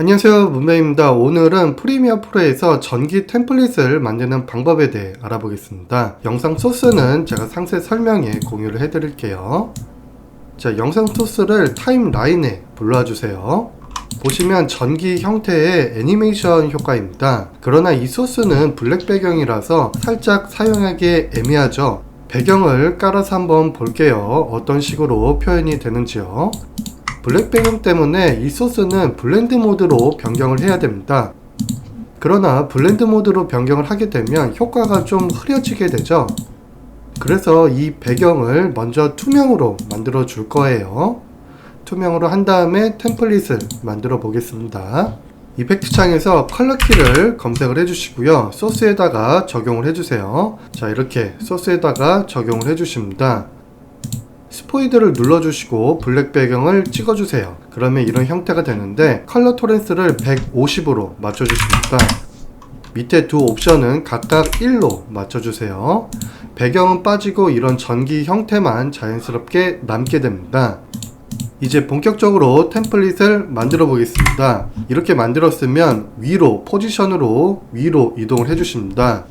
안녕하세요 문배입니다. 오늘은 프리미어 프로에서 전기 템플릿을 만드는 방법에 대해 알아보겠습니다. 영상 소스는 제가 상세 설명에 공유를 해드릴게요. 자 영상 소스를 타임라인에 불러와 주세요. 보시면 전기 형태의 애니메이션 효과입니다. 그러나 이 소스는 블랙 배경이라서 살짝 사용하기 애매하죠. 배경을 깔아서 한번 볼게요. 어떤 식으로 표현이 되는지요 블랙 배경 때문에 이 소스는 블렌드 모드로 변경을 해야 됩니다. 그러나 블렌드 모드로 변경을 하게 되면 효과가 좀 흐려지게 되죠. 그래서 이 배경을 먼저 투명으로 만들어 줄 거예요. 투명으로 한 다음에 템플릿을 만들어 보겠습니다. 이펙트 창에서 컬러 키를 검색을 해주시고요. 소스에다가 적용을 해주세요. 자, 이렇게 소스에다가 적용을 해주십니다. 스포이드를 눌러주시고 블랙 배경을 찍어주세요. 그러면 이런 형태가 되는데 컬러 토렌스를 150으로 맞춰주십니다. 밑에 두 옵션은 각각 1로 맞춰주세요. 배경은 빠지고 이런 전기 형태만 자연스럽게 남게 됩니다. 이제 본격적으로 템플릿을 만들어 보겠습니다. 이렇게 만들었으면 위로 포지션으로 위로 이동을 해주십니다.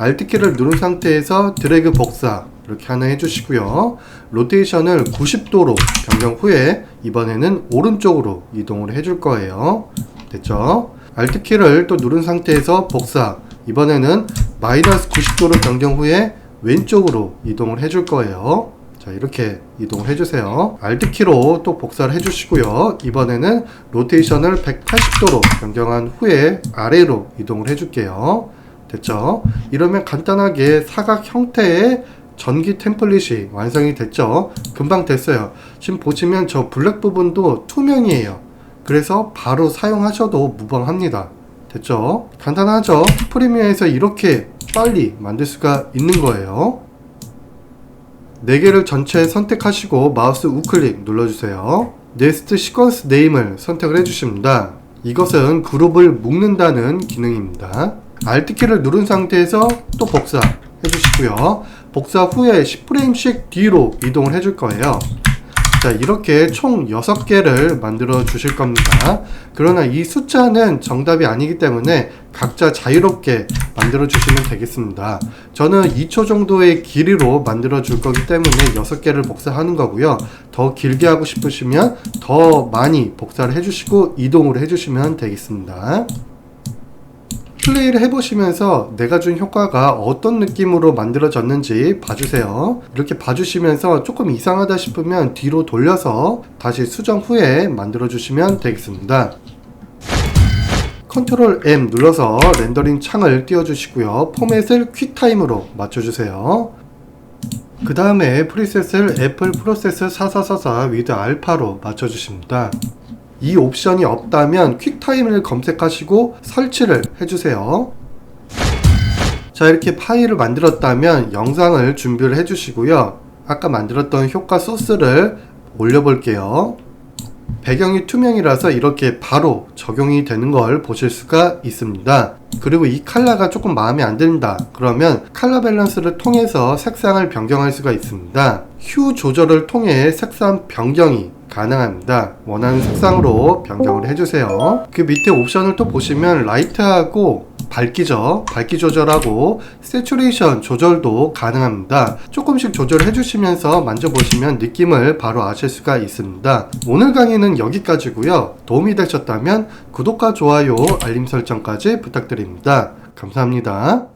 Alt키를 누른 상태에서 드래그 복사 이렇게 하나 해주시고요. 로테이션을 90도로 변경 후에 이번에는 오른쪽으로 이동을 해줄 거예요. 됐죠? Alt키를 또 누른 상태에서 복사 이번에는 마이너스 90도로 변경 후에 왼쪽으로 이동을 해줄 거예요. 자 이렇게 이동을 해주세요 Alt키로 또 복사를 해주시고요 이번에는 로테이션을 180도로 변경한 후에 아래로 이동을 해줄게요 됐죠? 이러면 간단하게 사각 형태의 전기 템플릿이 완성이 됐죠? 금방 됐어요. 지금 보시면 저 블랙 부분도 투명이에요. 그래서 바로 사용하셔도 무방합니다. 됐죠? 간단하죠? 프리미어에서 이렇게 빨리 만들 수가 있는 거예요. 4개를 전체 선택하시고 마우스 우클릭 눌러주세요. 네스트 시퀀스 네임을 선택을 해주십니다. 이것은 그룹을 묶는다는 기능입니다. Alt키를 누른 상태에서 또 복사 해주시고요. 복사 후에 10프레임씩 뒤로 이동을 해줄 거예요. 자, 이렇게 총 6개를 만들어 주실 겁니다. 그러나 이 숫자는 정답이 아니기 때문에 각자 자유롭게 만들어 주시면 되겠습니다. 저는 2초 정도의 길이로 만들어 줄 거기 때문에 6개를 복사하는 거고요. 더 길게 하고 싶으시면 더 많이 복사를 해주시고 이동을 해주시면 되겠습니다. 플레이를 해보시면서 내가 준 효과가 어떤 느낌으로 만들어졌는지 봐주세요. 이렇게 봐주시면서 조금 이상하다 싶으면 뒤로 돌려서 다시 수정 후에 만들어주시면 되겠습니다. 컨트롤 M 눌러서 렌더링 창을 띄워주시고요. 포맷을 퀵타임으로 맞춰주세요. 그 다음에 프리셋을 애플 프로세스 4444 위드 알파로 맞춰주십니다. 이 옵션이 없다면 퀵타임을 검색하시고 설치를 해주세요. 자 이렇게 파일을 만들었다면 영상을 준비를 해주시고요. 아까 만들었던 효과 소스를 올려볼게요. 배경이 투명이라서 이렇게 바로 적용이 되는 걸 보실 수가 있습니다. 그리고 이 컬러가 조금 마음에 안 든다. 그러면 컬러 밸런스를 통해서 색상을 변경할 수가 있습니다. 휴 조절을 통해 색상 변경이 가능합니다. 원하는 색상으로 변경을 해주세요. 그 밑에 옵션을 또 보시면 라이트하고 밝기죠. 밝기 조절하고 세츄레이션 조절도 가능합니다. 조금씩 조절해 주시면서 만져보시면 느낌을 바로 아실 수가 있습니다. 오늘 강의는 여기까지고요. 도움이 되셨다면 구독과 좋아요, 알림 설정까지 부탁드립니다. 감사합니다.